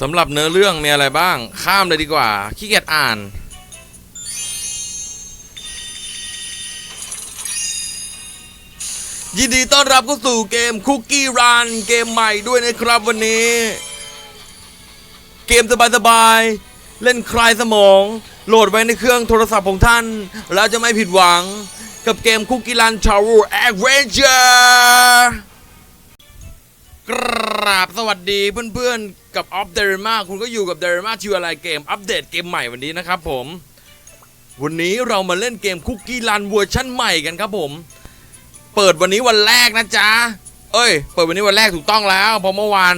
สำหรับเนื้อเรื่องมีอะไรบ้าง ข้ามเลยดีกว่า ขี้เกียจอ่าน ยินดีต้อนรับเข้าสู่เกมคุกกี้รันเกมใหม่ด้วยนะครับวันนี้ เกมสบายๆ เล่นคลายสมอง โหลดไว้ในเครื่องโทรศัพท์ของท่าน แล้วจะไม่ผิดหวังกับเกมคุกกี้รันชาวเอร์แอดเวนเจอร์ กราบสวัสดีเพื่อนๆ กับออฟเดรมาคุณก็อยู่กับเดรมาชิวอะไรเกม อัปเดตเกมใหม่วันนี้นะครับผม วันนี้เรามาเล่นเกมคุกกี้รันเวอร์ชั่นใหม่กันครับผม เปิดวันนี้วันแรกนะจ๊ะ เอ้ย เปิดวันนี้วันแรกถูกต้องแล้ว เพราะเมื่อวาน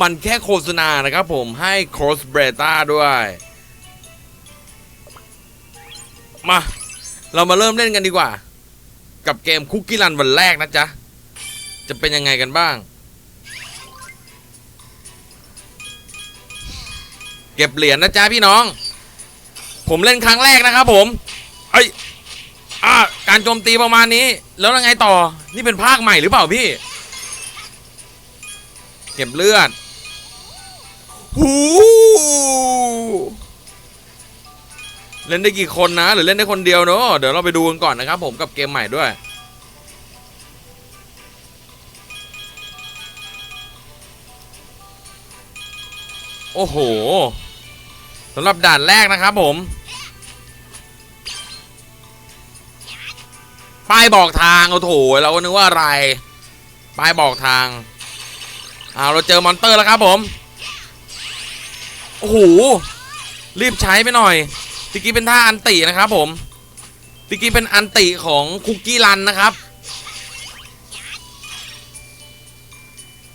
มันแค่โฆษณานะครับผมให้ cross beta ด้วย มา เรามาเริ่มเล่นกันดีกว่า กับเกมคุกกี้รันวันแรกนะจ๊ะ จะเป็นยังไงกันบ้าง เก็บเหรียญนะจ๊ะพี่น้อง ผมเล่นครั้งแรกนะครับผมเอ้ยอ่าการโจมตีประมาณนี้ แล้วยังไงต่อ นี่เป็นภาคใหม่หรือเปล่าพี่ เก็บเลือดหูเล่นได้กี่คนนะ หรือเล่นได้คนเดียวเนอะเดี๋ยวเราไปดูกันก่อนนะครับผมกับเกมใหม่ด้วย โอ้โหสำหรับด่านแรกนะครับผม ป้ายบอกทางโอ้โถเราก็นึกว่าอะไร ป้ายบอกทางเอาเราเจอมอนเตอร์แล้วครับผม โอ้โห รีบใช้ไปหน่อยตะกี้เป็นท่าอันตินะครับผมตะกี้เป็นอันติของคุกกี้รันนะครับ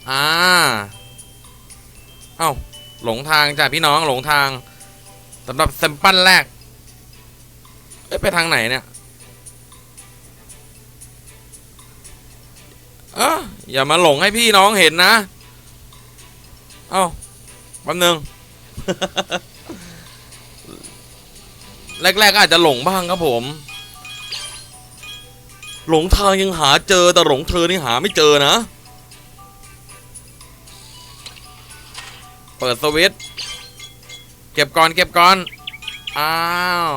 อ่า เอ้า หลงทางจ้ะพี่น้องหลงทางสำหรับแซมเปิลแรกเอ้ยไปทางไหนเนี่ยเอออย่ามาหลงให้พี่น้องเห็นนะ เอ้าแป๊บนึง แรกๆก็อาจจะหลงบ้างครับผม หลงทางยังหาเจอแต่หลงเธอนี่หาไม่เจอนะ เปิดสวิตช์เก็บก่อนเก็บก่อน อ้าว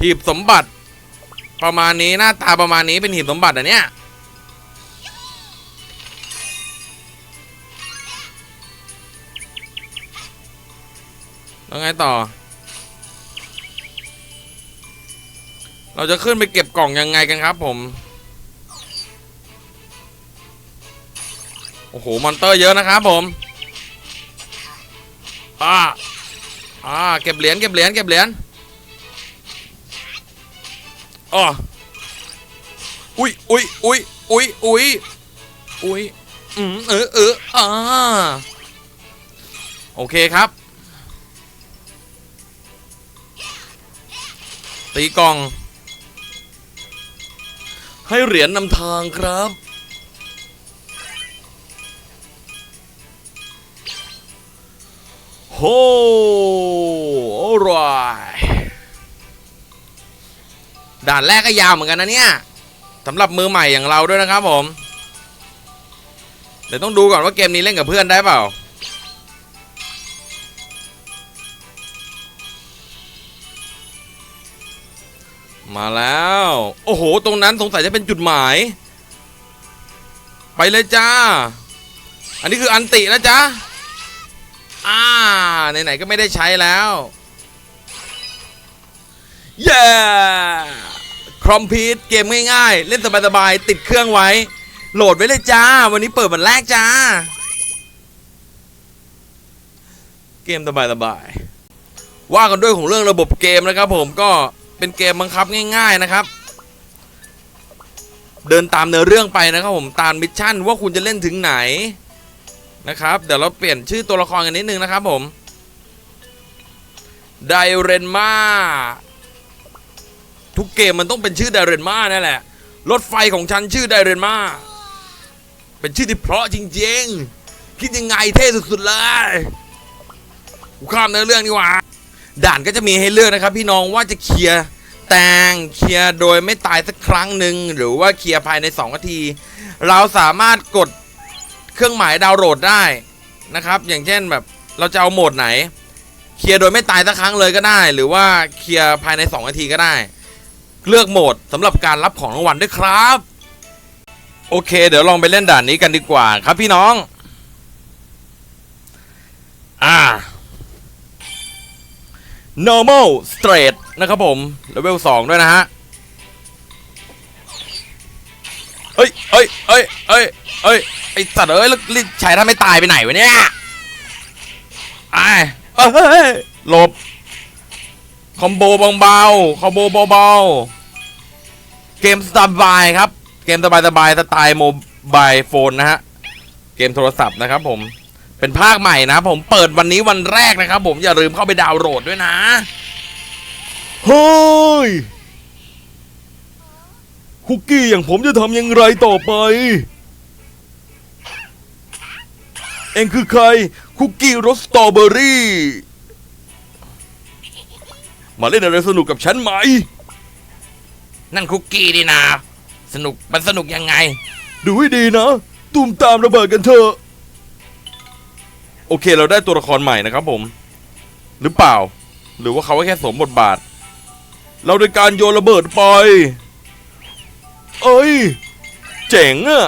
หีบสมบัติ ประมาณนี้หน้าตาประมาณนี้เป็นหีบสมบัติอะเนี่ยแล้วไงต่อ เราจะขึ้นไปเก็บกล่องยังไงกันครับผม โอ้โห มอนเตอร์เยอะนะครับผม อ่า อ่า เก็บเหรียญ เก็บเหรียญ เก็บเหรียญอ๋ออุ้ยอุ้ยอุ้ยอุ้ยอุ้ยอุ้ยอืมเออเอออ่า โอเคครับ ตีกล่อง ให้เหรียญนำทางครับ โฮโอ้รายด่านแรกก็ยาวเหมือนกันนะเนี่ยสำหรับมือใหม่อย่างเราด้วยนะครับผม เดี๋ยวต้องดูก่อนว่าเกมนี้เล่นกับเพื่อนได้เปล่า มาแล้ว โอ้โห ตรงนั้นสงสัยจะเป็นจุดหมาย ไปเลยจ้า อันนี้คืออันตินะจ๊ะ อ่าไหนๆก็ไม่ได้ใช้แล้วเย้ครอมพีทเกมง่ายๆ เล่นสบายๆ ติดเครื่องไว้ โหลดไว้เลยจ้า วันนี้เปิดวันแรกจ้า เกมสบายๆ ว่ากันด้วยของเรื่องระบบเกมนะครับผมก็เป็นเกมบังคับง่ายๆนะครับ เดินตามเนื้อเรื่องไปนะครับผมตามมิชชั่นว่าคุณจะเล่นถึงไหน นะครับ เดี๋ยวเราเปลี่ยนชื่อตัวละครกันนิดนึงนะครับผมไดเรนมาทุกเกมมันต้องเป็นชื่อไดเรนมานั่นแหละ รถไฟของฉันชื่อไดเรนมาเป็นชื่อที่เพราะจริงๆ คิดยังไงเท่สุดๆเลยกูข้ามเนื้อเรื่องดีกว่า ด่านก็จะมีให้เลือกนะครับ พี่น้องว่าจะเคลียร์แตงเคลียร์โดยไม่ตายสักครั้งหนึ่งหรือว่าเคลียร์ภายใน2นาที เราสามารถกด เครื่องหมายดาวน์โหลดได้นะครับ อย่างเช่นแบบเราจะเอาโหมดไหน เคลียร์โดยไม่ตายสักครั้งเลยก็ได้ หรือว่าเคลียร์ภายใน2นาทีก็ได้ เลือกโหมดสำหรับการรับของรางวัลด้วยครับ โอเค เดี๋ยวลองไปเล่นด่านนี้กันดีกว่าครับพี่น้อง อ่า normal straight นะครับผมเลเวล2ด้วยนะฮะเอ้ยเอ้ยเอ้ยเอ้ยเอ้ย ไอสัตว์เอ้ยแล้วลิชายถ้าไม่ตายไปไหนวะเนี่ยไอ้เอ้ยหลบคอมโบเบาๆคอมโบเบาๆเกมสบายครับ เกมสบายสบายสไตล์โมบายโฟนนะฮะ เกมโทรศัพท์นะครับผม เป็นภาคใหม่นะผมเปิดวันนี้วันแรกนะครับผมอย่าลืมเข้าไปดาวน์โหลดด้วยนะเฮ้ยคุกกี้อย่างผมจะทำย่างไรต่อไป องคือใคร คุกกี้รสสตรอเบอรี่ มาเล่นอะไรสนุกกับฉันไหม นั่นคุกกี้ดีนะสนุกมันสนุกยังไง ดูให้ดีนะ ตุ่มตามระเบิดกันเถอะ โอเคเราได้ตัวละครใหม่นะครับผม หรือเปล่า หรือว่าเขาแค่สวมบทบาท เราโดยการโยนระเบิดไป เอ้ย เจ๋งอะ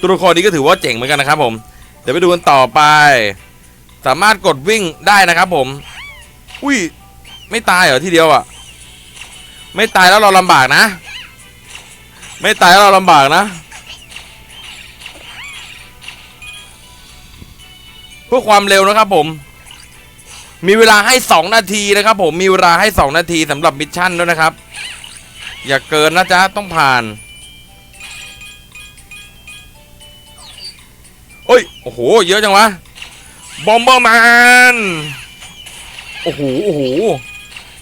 ตัวละครนี้ก็ถือว่าเจ๋งเหมือนกันนะครับผม เดี๋ยวไปดูกันต่อไป สามารถกดวิ่งได้นะครับผม อุ้ย ไม่ตายเหรอทีเดียวอะไม่ตายแล้วเราลำบากนะ ไม่ตายแล้วเราลำบากนะ เพื่อความเร็วนะครับผม มีเวลาให้ 2 นาทีนะครับผม มีเวลาให้ 2 นาทีสำหรับมิชชั่นด้วยนะครับ อย่าเกินนะจ๊ะต้องผ่าน อ้ย โอ้โห เยอะจังวะ บอมเบอร์แมน โอ้โห โอ้โห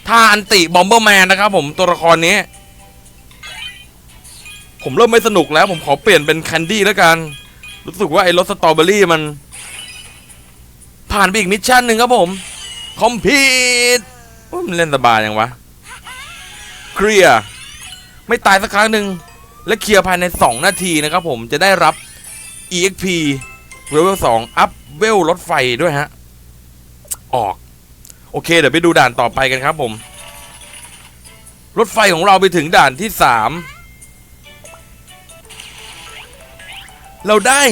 ท่าอันติบอมเบอร์แมนนะครับผมตัวละครนี้ ผมเริ่มไม่สนุกแล้ว ผมขอเปลี่ยนเป็นแคนดี้แล้วกัน รู้สึกว่าไอ้รสสตรอเบอรี่มัน ผ่านไปอีกมิชชั่นหนึ่งครับผม คอมพีทมันเล่นสบายยังวะ เคลียร์ ไม่ตายสักครั้งหนึ่งและเคลียร์ภายใน 2 นาทีนะครับผมจะได้รับ EXP Level 2อัพเวลรถไฟด้วยฮะ ออก โอเค เดี๋ยวไปดูด่านต่อไปกันครับผม รถไฟของเราไปถึงด่านที่3เราได้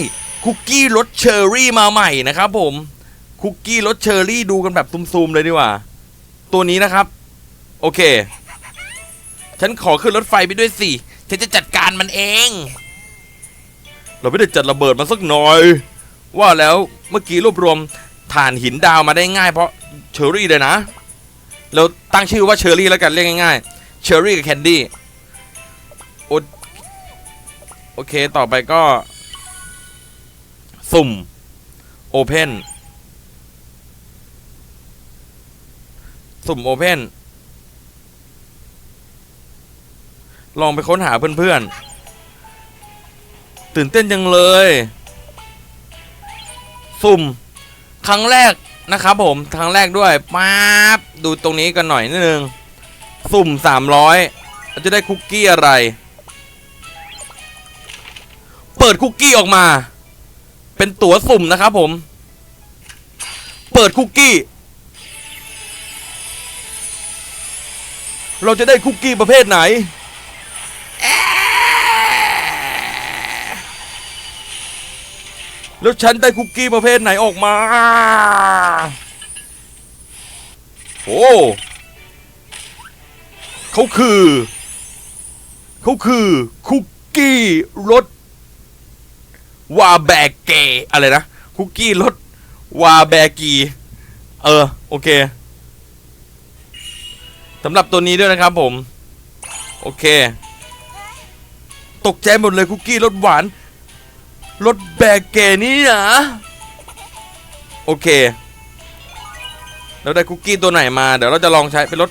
คุกกี้รสเชอร์รี่มาใหม่นะครับผม คุกกี้รสเชอร์รี่ดูกันแบบซูมๆเลยดีกว่า ตัวนี้นะครับ โอเค ฉันขอขึ้นรถไฟไปด้วยสิฉันจะจัดการมันเอง เราไม่ได้จัดระเบิดมาสักหน่อย ว่าแล้วเมื่อกี้รวบรวมถ่านหินดาวมาได้ง่ายเพราะเชอร์รี่เลยนะ เราตั้งชื่อว่าเชอร์รี่แล้วกันเรียกง่ายๆเชอร์รี่กับแคนดี้โอโอเคต่อไปก็ สุ่มโอเพนสุ่มโอเพนลองไปค้นหาเพื่อนๆ ตื่นเต้นจังเลย สุ่มครั้งแรกนะครับผมครั้งแรกด้วยป๊าบดูตรงนี้กันหน่อยนิดนึงสุ่ม 300เราจะได้คุกกี้อะไร เปิดคุกกี้ออกมา เป็นตั๋วสุ่มนะครับผม เปิดคุกกี้ เราจะได้คุกกี้ประเภทไหน แล้วฉันได้คุกกี้ประเภทไหนออกมา โอ้เขาคือ เขาคือคุกกี้รสวาแบกเกอะไรนะ คุกกี้รสวาแบกี เออ โอเคสำหรับตัวนี้ด้วยนะครับผม โอเค ตกใจหมดเลยคุกกี้รสหวาน รถแบกเกนี่นะโอเค แล้วได้คุกกี้ตัวไหนมา เดี๋ยวเราจะลองใช้เป็นรถ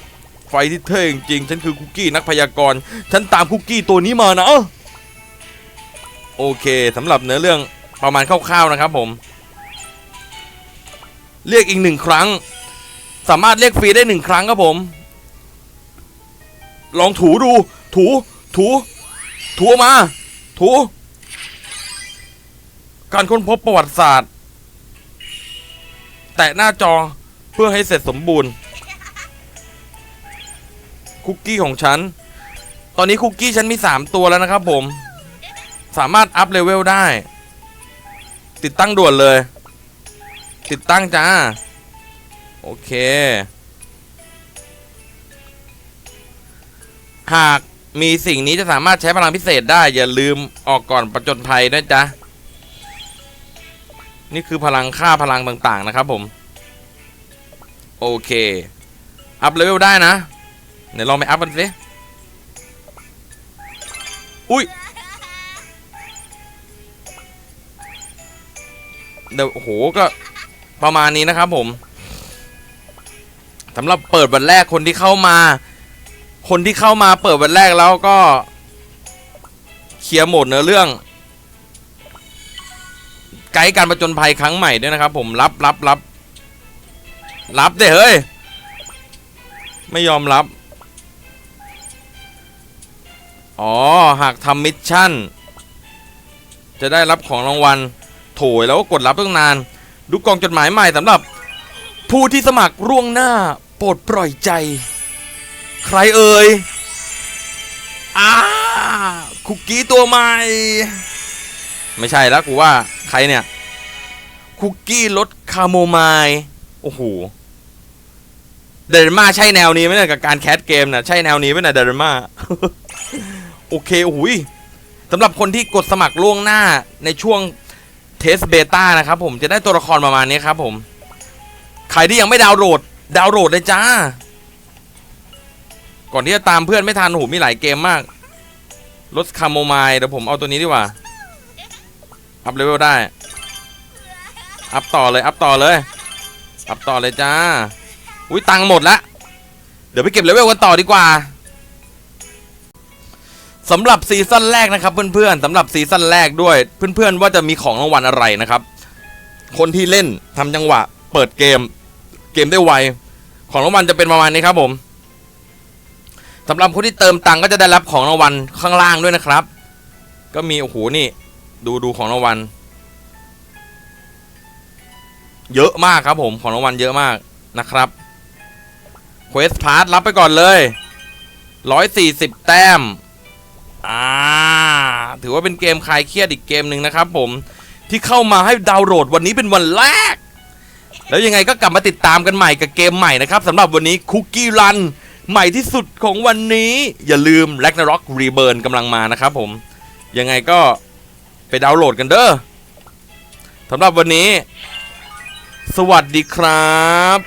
ไฟที่เท่จริงๆฉันคือคุกกี้นักพยากรณ์ฉันตามคุกกี้ตัวนี้มานะโอเคสำหรับเนื้อเรื่องประมาณคร่าวๆนะครับผม เรียกอีกหนึ่งครั้ง สามารถเรียกฟรีได้หนึ่งครั้งครับผม ลองถูดู ถู ถู ถูออกมา ถู การค้นพบประวัติศาสตร์ แตะหน้าจอเพื่อให้เสร็จสมบูรณ์ คุกกี้ของฉัน ตอนนี้คุกกี้ฉันมี 3 ตัวแล้วนะครับผม สามารถอัพเลเวลได้ ติดตั้งด่วนเลย ติดตั้งจ้า โอเค หากมีสิ่งนี้จะสามารถใช้พลังพิเศษได้ อย่าลืมออกก่อนประจนภัยนะจ๊ะ นี่คือพลังค่าพลังต่างๆนะครับผม โอเค อัพเลเวลได้นะเดี๋ยวลองไปอัพกันสิอุ้ยเดี๋ยวโหก็ประมาณนี้นะครับผมสำหรับเปิดวันแรกคนที่เข้ามา คนที่เข้ามาเปิดวันแรกแล้วก็เคลียร์โหมดเนื้อเรื่อง กด์การประจนภัยครั้งใหม่ด้วยนะครับ ผมรับรับรับรับเด้เฮ้ย ไม่ยอมรับ อ๋อ หากทำมิชชั่น จะได้รับของรางวัล โถยแล้วก็กดรับตั้งนาน ดูกองจดหมายใหม่สำหรับ ผู้ที่สมัครร่วงหน้า โปรดปล่อยใจ ใครเอ่ยอ้าคุกกี้ตัวใหม่ ไม่ใช่แล้วกูว่า ใครเนี่ย คุกกี้รสคาโมไมล์โอ้โหเดรม่าใช่แนวนี้ไหมเนี่ยกับการแคสเกมนะใช่แนวนี้ไหมเนี่ยเดรม่าโอเคโอ้ยสำหรับคนที่กดสมัครล่วงหน้าในช่วงเทสเบต้านะครับผมจะได้ตัวละครประมาณนี้ครับผมใครที่ยังไม่ดาวน์โหลด ดาวน์โหลดเลยจ้า ก่อนที่จะตามเพื่อนไม่ทันโอ้โหมีหลายเกมมากรถคาโมไมล์เดี๋ยวผมเอาตัวนี้ดีกว่า อัพเลเวลได้ อัพต่อเลย อัพต่อเลย อัพต่อเลยจ้า อุ้ยตังค์หมดละ เดี๋ยวไปเก็บเลเวลกันต่อดีกว่าสำหรับซีซั่นแรกนะครับเพื่อนๆสำหรับซีซั่นแรกด้วย เพื่อนๆว่าจะมีของรางวัลอะไรนะครับ คนที่เล่นทำจังหวะ เปิดเกม เกมได้ไว ของรางวัลจะเป็นประมาณนี้ครับผมสำหรับคนที่เติมตังค์ก็จะได้รับของรางวัลข้างล่างด้วยนะครับ ก็มีโอ้โหนี่ ดูดูของรางวัลเยอะมากครับผมของรางวัลเยอะมากนะครับเควสพาร์ทรับไปก่อนเลยร้อยสี่สิบแต้ม อ่า ถือว่าเป็นเกมคลายเครียดอีกเกมหนึ่งนะครับผมที่เข้ามาให้ดาวน์โหลดวันนี้เป็นวันแรก แล้วยังไงก็กลับมาติดตามกันใหม่กับเกมใหม่นะครับสำหรับวันนี้คุกกี้รันใหม่ที่สุดของวันนี้ อย่าลืม r a g n a r o k Reburn กำลังมานะครับผม ยังไงก็ ไปดาวน์โหลดกันเด้อสำหรับวันนี้ สวัสดีครับ